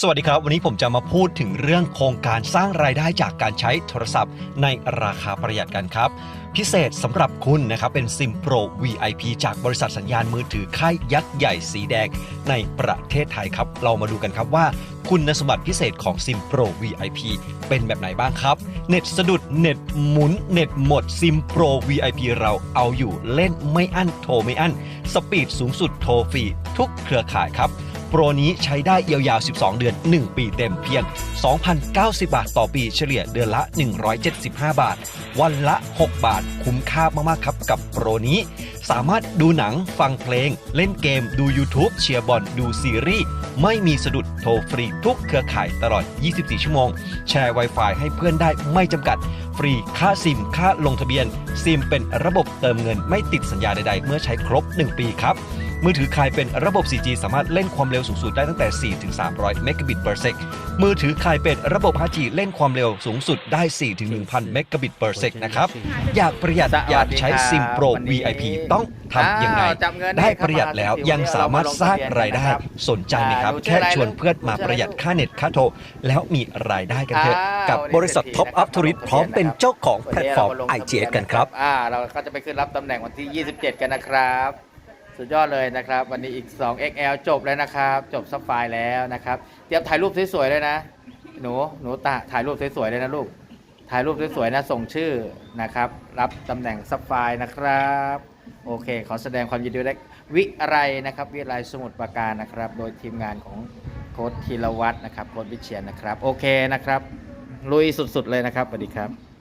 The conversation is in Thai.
สวัสดีครับ วันนี้ผมจะมาพูดถึงเรื่องโครงการสร้างรายได้จากการใช้โทรศัพท์ ในราคาประหยัดกันครับ พิเศษสำหรับคุณนะครับ เป็นซิมโปร VIP จากบริษัทสัญญาณมือถือค่ายยักษ์ใหญ่สีแดงในประเทศไทยครับ เรามาดูกันครับว่า คุณสมบัติพิเศษของซิมโปร VIP เป็นแบบไหนบ้างครับ เน็ตสะดุดเน็ตหมุนเน็ตหมดซิมโปร VIP เราเอาอยู่เล่นไม่อั้นโทรไม่อั้นสปีดสูงสุดโทรฟรีทุกเครือข่ายครับ โปรนี้ใช้ได้ยาวๆ 12 เดือน 1 ปีเต็มเพียง 2,090 บาทต่อปีเฉลี่ยเดือนละ 175 บาท วันละ 6 บาทคุ้มค่ามากๆครับกับโปรนี้ สามารถดูหนังฟังเพลง เล่นเกมดู YouTube เชียร์บอลดูซีรีส์ ไม่มีสะดุดโทรฟรีทุกเครือข่ายตลอด 24 ชั่วโมง แชร์ Wi-Fi ให้เพื่อนได้ไม่จำกัด ฟรีค่าซิมค่าลงทะเบียน ซิมเป็นระบบเติมเงินไม่ติดสัญญาใดๆ เมื่อใช้ครบ 1 ปีครับ มือถือใครเป็นระบบ 4G สามารถเล่นความเร็วสูงสุดได้ตั้งแต่ 4 ถึง 300 เมกะบิต per sec มือถือใครเป็นระบบ 5G เล่นความเร็วสูงสุดได้ 4 ถึง 1,000 เมกะบิต per sec นะครับ อยากประหยัดสวัสดีอยากใช้ซิมโปรวันนี้ VIP ต้องทำยังไงอ้าวจับเงินได้ให้เข้าประหยัดแล้วมายังสามารถสร้างรายได้นะครับสนใจไหมครับอ่าดูชื่แค่ออะไรชวนเพื่อนมาดูชื่ออะไรประหยัดค่าเน็ตค่าโทรแล้วมีรายได้กันเถอะอ้าวกับบริษัทวันนี้ Top Up เศรษฐี t o u r i s t พร้อมเป็นเจ้าของแพลตฟอร์มวันนี้เาาลงทะเบีย IGS กันครับอ่าเราก็จะไปขึ้นรับตำแหน่งวันที่ 27 กันนะครับ สุดยอดเลยนะครับ วันนี้อีก 2 XL จบแล้วนะครับ จบซับไฟล์แล้วนะครับ เตรียมถ่ายรูปสวยๆเลยนะ หนูหนูตาถ่ายรูปสวยๆเลยนะลูก ถ่ายรูปสวยๆนะส่งชื่อนะครับ รับตำแหน่งซับไฟล์นะครับ โอเค ขอแสดงความยินดีด้วยวิอะไรนะครับ วิไลสมุทรปราการนะครับ โดยทีมงานของโค้ดธีรวัตรนะครับโค้ดวิเชียนนะครับ โอเคนะครับ ลุยสุดๆเลยนะครับสวัสดีครับ